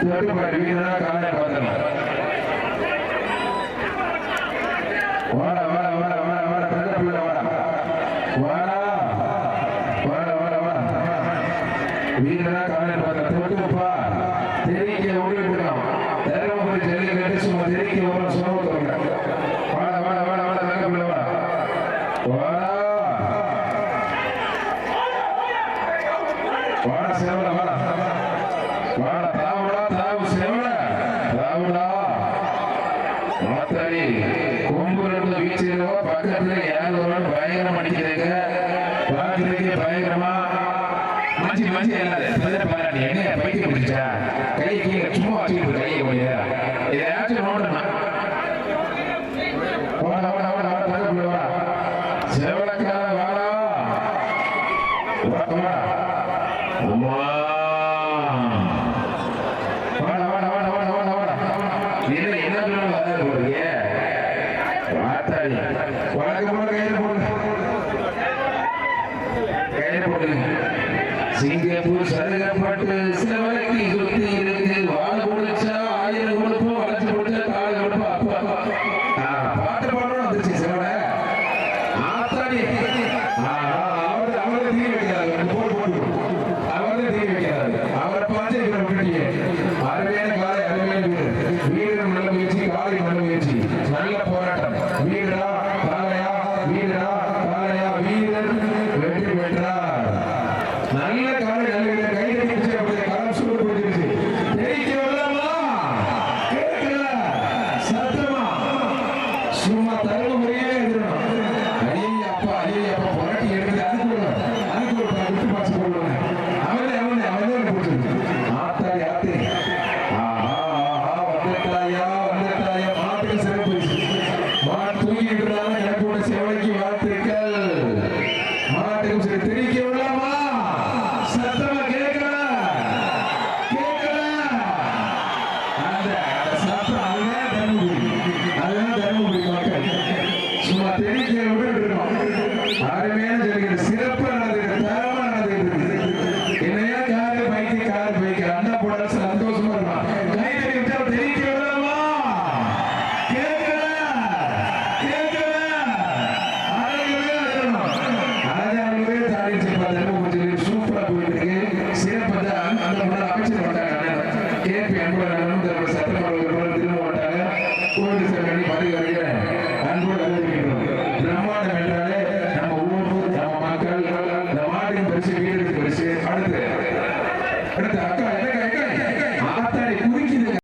தொட்டுப்பாடு வீரனா காலை பார்த்துக்கலாம் வாடா வாடா வாடா வாடா வாடா பெரிய பிள்ளை வாடா வாடா வாடா வாடா வாடா வீரனா காலை பார்த்துக்கலாம் தொட்டுப்பா தெரிவிக்க ஓடி விடலாம் தருமபுரி ஜெல்லி கட்டி சும்மா தெரிவிக்க வர சுமத்துறோங்க வாடா வாடா வாடா வாடா தங்க பிள்ளை வாடா வாடா வாடா சேவல வாடா வாடா மாத்தாடி கொம்பு ரெண்டு வீச்சிருவா பக்கத்துல ஏதாவது ஒரு பயங்கரம் அடிக்கிறீங்க பாக்குறதுக்கு பயங்கரமா மஞ்சி மஞ்சி எல்லாம் பதில பாராட்டி என்ன பைத்தியம் பிடிச்சா கை கீழே சும்மா வச்சுக்கிட்டு கையை கொஞ்சம் இதையாச்சும் நோண்டணும். வாடா வாடா வாடா வாடா அம்மா வாடா வாடா வாடா வாடா வாடா வாடா என்ன என்ன சொல்லுங்க அதான் போடுறீங்க வாத்தாடி வழக்கம் போல கையில போடுங்க. கையில போடுங்க. சிங்கப்பூர் சருகப்பட்டு சிலவரைக்கு சுத்தி இருக்கு வாழ கொடுச்சா ஆயிரம் கொடுப்போம் வளர்ச்சி கொடுத்தா காலை கொடுப்போம் அப்பா. ஆ, பாட்டு பாடணும் வந்துருச்சு சிவன. ஆத்தாடி. அவர் அவரை தீ வைக்கிறாரு போட்டு போட்டு. அவரை தீ வைக்கிறாரு அவரை பார்த்து இவரை விட்டுட்டீங்க. அருமையான நல்ல காலை நல்ல வீரர் சும்மா விட்டுருக்கோம் அருமையான ஜல்லிக்கட்டு சிறப்பா நடந்துருக்கு தரமா நடந்துருக்கு என்னையா காரு பைக்கு காரு பைக்கு அண்ணா போட சந்தோஷமா இருப்பான் கை விட்டா தெரிவிக்க விடலாமா கேட்கல கேட்கல அழகவே இருக்கணும் அழகாகவே தாடிச்சு பார்த்தா கொஞ்சம் சூப்பரா போயிட்டு இருக்கு சிறப்பு தான் அந்த முன்னாள் அமைச்சர் வந்தாங்க கேபி பரிசு வீரருக்கு பரிசு அடுத்து அடுத்த